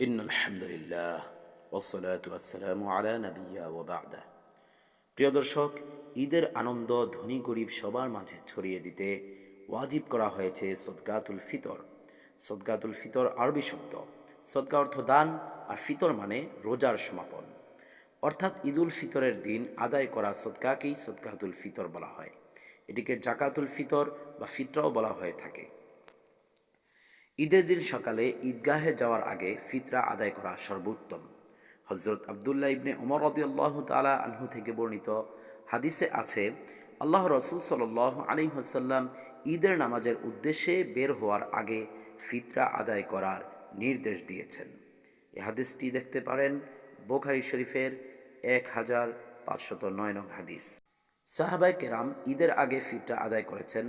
In প্রিয় দর্শক, ঈদের আনন্দ ধনী গরিব সবার মাঝে ছড়িয়ে দিতে ওয়াজিব করা হয়েছে সদগাতুল ফিতর। সদগাতুল ফিতর আরবি শব্দ। সদগা অর্থ দান আর ফিতর মানে রোজার সমাপন। অর্থাৎ ঈদুল ফিতরের দিন আদায় করা সদকাকেই সদকাতুল ফিতর বলা হয়। এটিকে জাকাতুল ফিতর বা ফিতরাও বলা হয়ে থাকে। ঈদের দিন সকালে ঈদগাহে যাওয়ার আগে ফিতরা আদায় করা সর্বোত্তম। হজরত আবদুল্লাহ ইবনে ওমর রদিয়াল্লাহ তালা আনহু থেকে বর্ণিত হাদিসে আছে, আল্লাহ রসুল সাল আলী হাসাল্লাম ঈদের নামাজের উদ্দেশ্যে বের হওয়ার আগে ফিতরা আদায় করার নির্দেশ দিয়েছেন। এ হাদিসটি দেখতে পারেন বোখারি শরীফের এক হাজার পাঁচশত নয় নং হাদিস। সাহাবাই কেরাম ঈদের আগে ফিতরা আদায় করেছেন,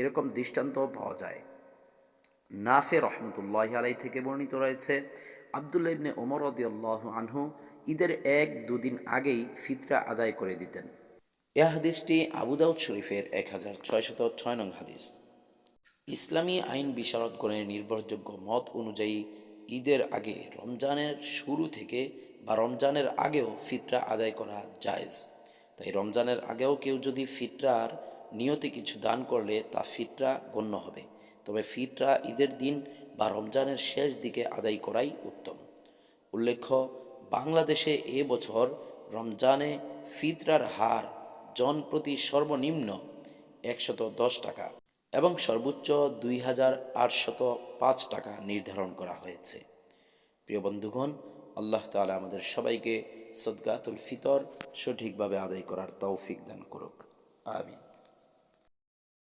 এরকম দৃষ্টান্ত পাওয়া যায়। নাফে রহমতুল্লাহ আলাই থেকে বর্ণিত রয়েছে, আবদুল্লাহ ইবনে ওমর রদিয়াল্লাহ আনহু ঈদের এক দুদিন আগেই ফিতরা আদায় করে দিতেন। এ হাদিসটি আবুদাউদ শরীফের এক হাজার ছয়শত ছয় নং হাদিস। ইসলামী আইন বিশারদগণের নির্ভরযোগ্য মত অনুযায়ী ঈদের আগে রমজানের শুরু থেকে বা রমজানের আগেও ফিতরা আদায় করা জায়েজ। তাই রমজানের আগেও কেউ যদি ফিতরার নিয়তে কিছু দান করলে তা ফিতরা গণ্য হবে। তবে ফিতরা ঈদের দিন বা রমজানের শেষ দিকে আদায় করাই উত্তম। উল্লেখ্য, বাংলাদেশে এ বছর রমজানে ফিতরার হার জন প্রতি সর্বনিম্ন একশত দশ টাকা এবং সর্বোচ্চ দুই হাজার আটশত পাঁচ টাকা নির্ধারণ করা হয়েছে। প্রিয় বন্ধুগণ, আল্লাহ তাআলা আমাদের সবাইকে সদগাতুল ফিতর সঠিকভাবে আদায় করার তৌফিক দান করুক। আমিন।